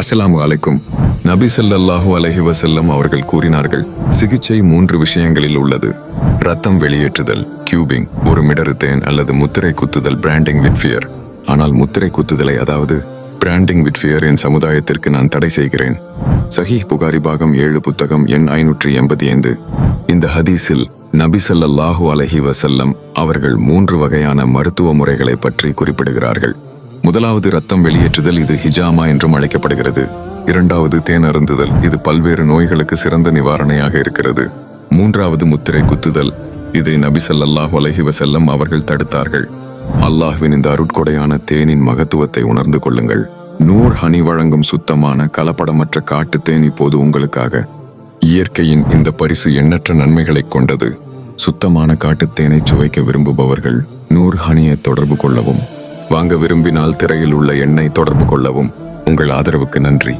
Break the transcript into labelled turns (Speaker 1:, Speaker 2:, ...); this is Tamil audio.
Speaker 1: அஸ்லாம் அலைக்கும். நபி சல்லாஹூ அலஹி வசல்லம் அவர்கள் கூறினார்கள் சிகிச்சை மூன்று விஷயங்களில் உள்ளது. ரத்தம் வெளியேற்றுதல் கியூபிங் ஒரு மிடறுத்தேன் அல்லது முத்திரை குத்துதல் பிராண்டிங் வித் ஃபியர் ஆனால் முத்திரை குத்துதலை அதாவது பிராண்டிங் வித் ஃபியர் என் சமுதாயத்திற்கு நான் தடை செய்கிறேன். சஹீஹ் புகாரி பாகம் ஏழு புத்தகம் எண் ஐநூற்றி எண்பத்தி ஐந்து இந்த ஹதீஸில் நபி ஸல்லல்லாஹு அலைஹி வஸல்லம் அவர்கள் மூன்று வகையான மருத்துவ முறைகளை பற்றி குறிப்பிடுகிறார்கள். முதலாவது ரத்தம் வெளியேற்றுதல் இது ஹிஜாமா என்றும் அழைக்கப்படுகிறது. இரண்டாவது தேன் அருந்துதல் இது பல்வேறு நோய்களுக்கு சிறந்த நிவாரணையாக இருக்கிறது. மூன்றாவது முத்திரை குத்துதல் இதை நபிசல்லாஹ் ஸல்லல்லாஹு வசல்லம் அவர்கள் தடுத்தார்கள். அல்லாஹ்வின் இந்த அருட்கொடையான தேனின் மகத்துவத்தை உணர்ந்து கொள்ளுங்கள். நூர் ஹனி வழங்கும் சுத்தமான கலப்படமற்ற காட்டு தேன் இப்போது உங்களுக்காக. இயற்கையின் இந்த பரிசு எண்ணற்ற நன்மைகளைக் கொண்டது. சுத்தமான காட்டுத்தேனை சுவைக்க விரும்புபவர்கள் நூர் ஹனியை தொடர்பு கொள்ளவும். வாங்க விரும்பினால் திரையில் உள்ள எண்ணை தொடர்பு கொள்ளவும். உங்கள் ஆதரவுக்கு நன்றி.